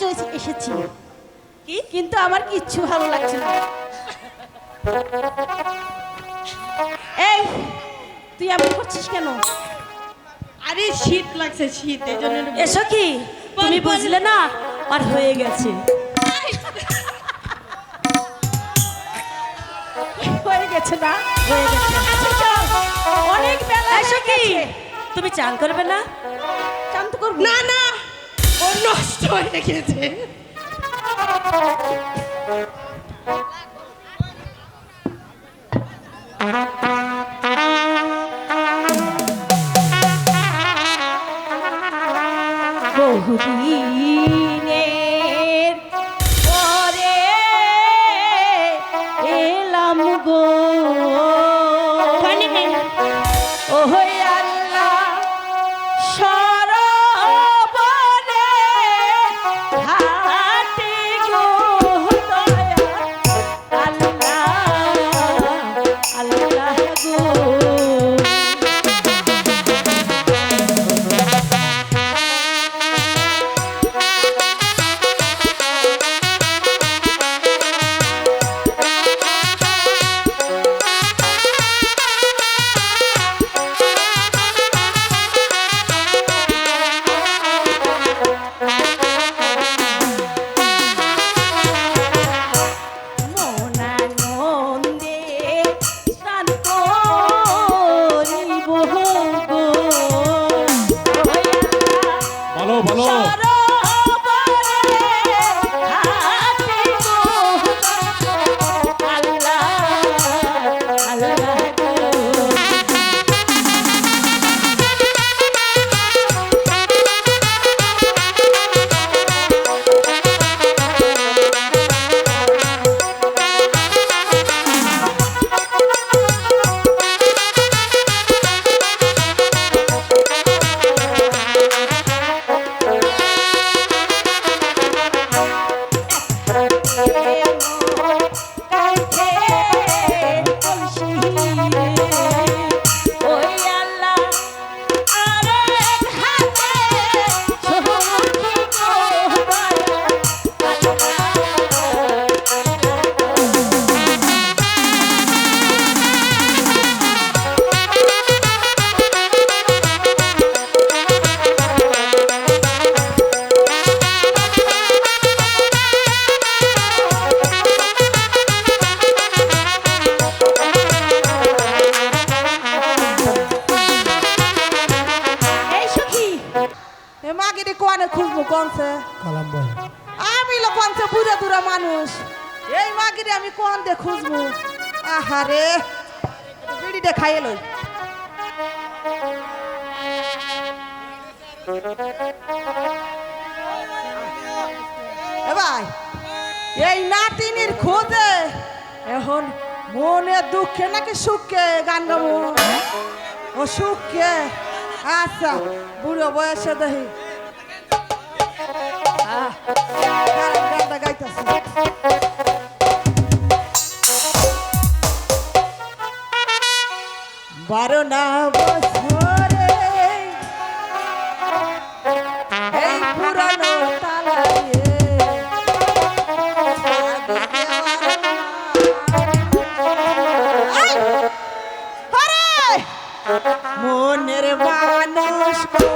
চলে এসেছি। কি? কিন্তু আমার কিচ্ছু ভালো লাগছে না। এই তুই এমন করছিস কেন? আরে শীত লাগছে শীত এই জন্য এসো কি? তুমি বুঝলে না আর হয়ে গেছে। হয়ে গেছে না? হয়ে গেছে। আচ্ছা, অনেক বেলা এসো কি? তুমি চান করবে না? চান তো করব? না না। ও নষ্ট হয়ে গেছে। বহুদিনের এই নাতিনির খোঁজে এখন মনে দুঃখে নাকি সুখে গান গাবো ও সুখে? আচ্ছা বুড়ো বয়সে দেখি। গানটা বারো না মানুষ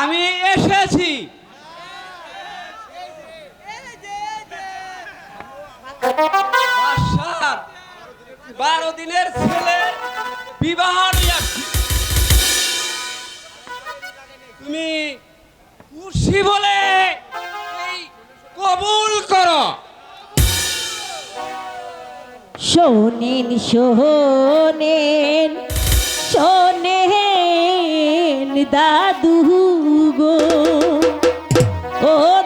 আমি এসেছি। বারো দিনের ছেলে বিবাহ তুমি খুশি বলে কবুল করো। শোনেন শোনেন শোনেন দাদু গো। ও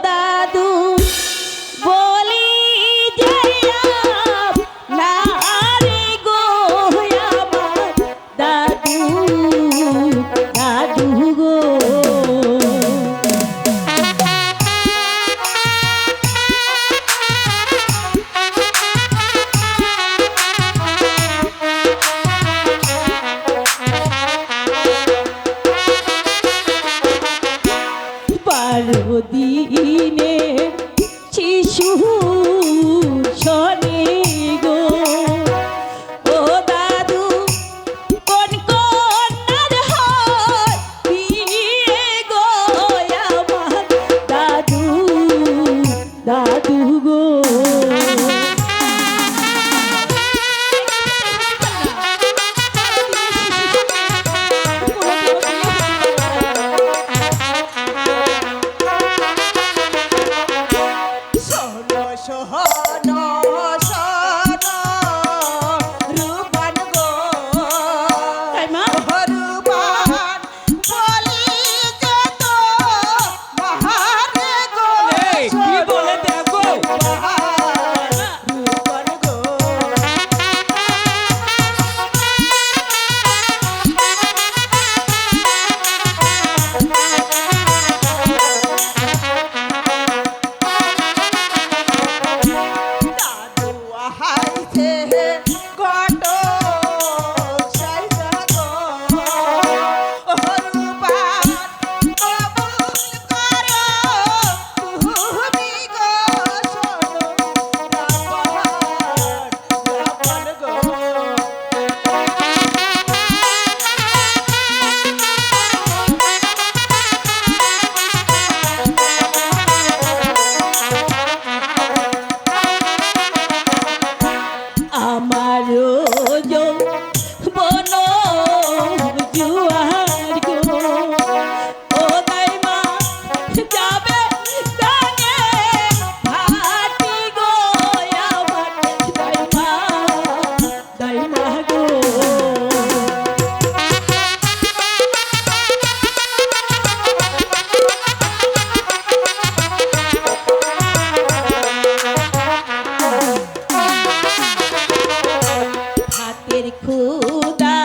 ক্ষুদা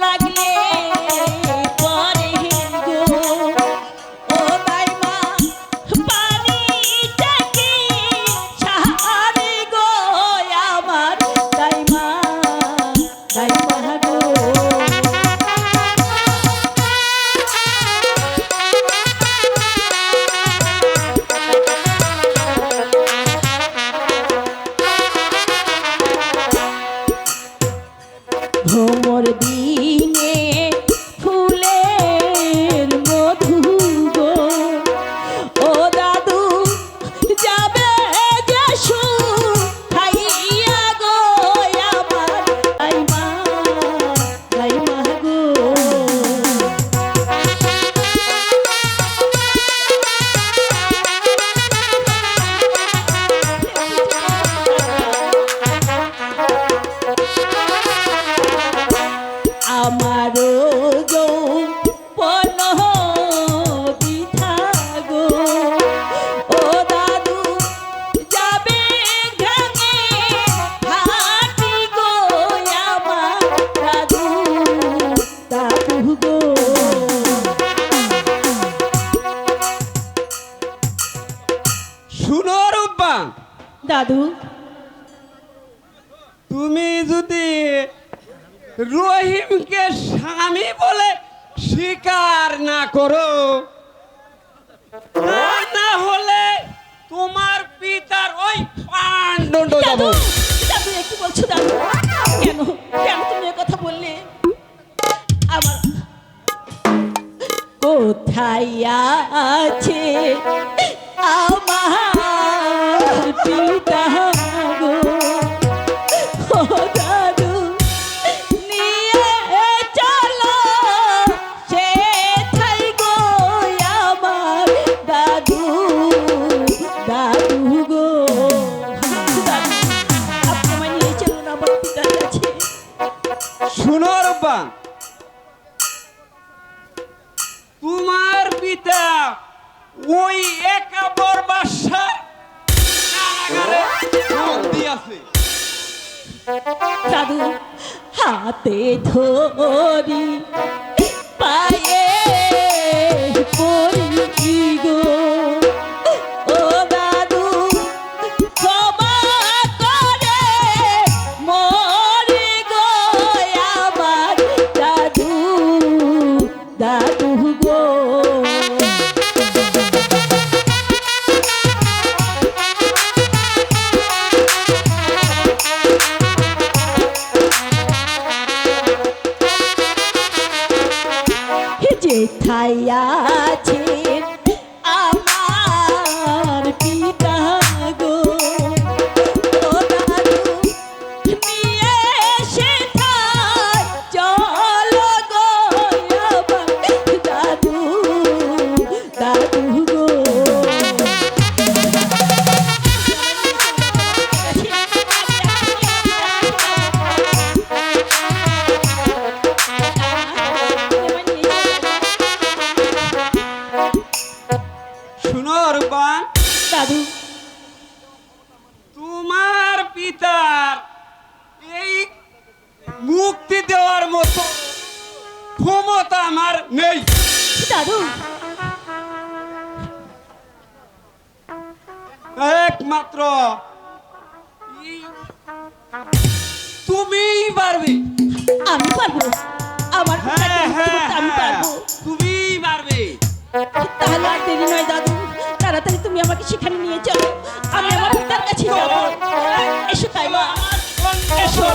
লাগলে দাদু? তুমি যদি রহিমকে স্বামী বলে স্বীকার না করো না হলে তোমার পিতার ওই পাণ্ডণ্ড যাব দাদু বলছো দাদু। কেন? কেন তুমি কথা বললে? আমার কোথায় আছে? আমার পিতা একমাত্র। তুমিই পারবে। আমি পারব আমার হ্যাঁ, আমি হ্যাঁ, পারব? তুমিই পারবে। তাহলে আর দেরি নয় দাদু। তাড়াতাড়ি তুমি আমাকে সেখানে নিয়ে চলো আমি আমার পিতার কাছে যাব। এসো তাই মা এসো।